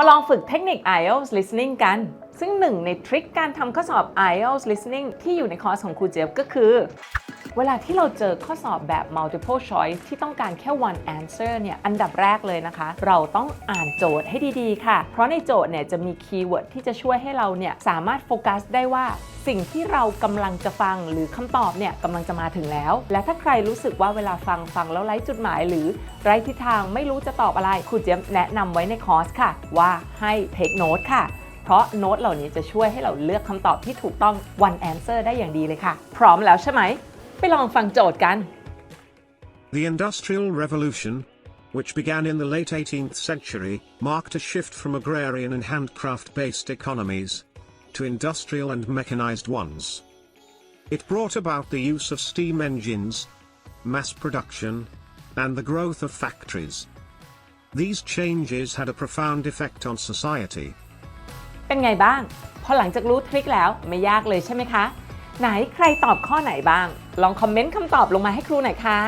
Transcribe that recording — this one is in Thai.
มาลองฝึกเทคนิค IELTS listening กัน ซึ่งหนึ่งในทริคการทำข้อสอบ IELTS listening ที่อยู่ในคอร์สของครูเจฟก็คือ เวลาที่เราเจอข้อสอบแบบ multiple choice ที่ต้องการแค่ one answer เนี่ยอันดับแรกเลยนะคะ เราต้องอ่านโจทย์ให้ดีๆ ค่ะ เพราะในโจทย์เนี่ยจะมีคีย์เวิร์ดที่จะช่วยให้เราเนี่ยสามารถโฟกัสได้ว่าสิ่งที่เรากำลังจะฟังหรือคำตอบเนี่ยกำลังจะมาถึงแล้ว และถ้าใครรู้สึกว่าเวลาฟังฟังแล้วไร้จุดหมาย หรือไร้ทิศทางไม่รู้จะตอบอะไรครูเจมส์แนะนำไว้ในคอร์สค่ะ ว่าให้ take note ค่ะ เพราะโน้ตเหล่านี้จะช่วยให้เราเลือกคำตอบที่ถูกต้อง one answer ได้อย่างดีเลยค่ะ พร้อมแล้วใช่ไหม ไปลองฟังโจทย์กัน The Industrial Revolution, which began in the late 18th century, marked a shift from agrarian and handcraft based economies to industrial and mechanized ones. It brought about the use of steam engines, mass production, and the growth of factories. These changes had a profound effect on society. เป็นไงบ้าง พอหลังจากรู้ทริคแล้วไม่ยากเลยใช่ไหมคะ ไหนใครตอบข้อไหนบ้าง ลองคอมเมนต์คำตอบลงมาให้ครูหน่อยค่ะ